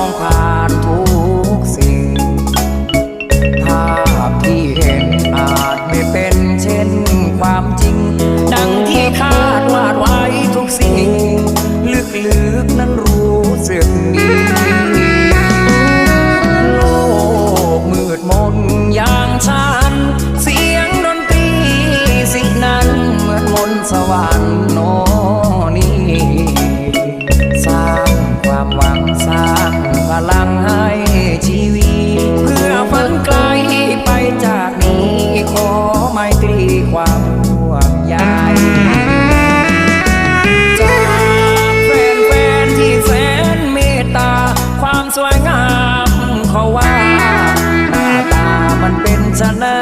องผ่านทุกสิ่ง ภาพที่เห็นอาจไม่เป็นเช่นความจริง ดังที่คาดวาดไว้ทุกสิ่ง ลึกๆนั้นรู้สึกดีโลกมืดมนอย่างฉัน เสียงดนตรีสินั้นเหมือนมนสวรรค์โน จากนี้ขอไม่ตรีความร่วมใยจากแฟนๆที่แสนเมตตา ความสวยงามเขาว่าหน้าตามันเป็นชนะ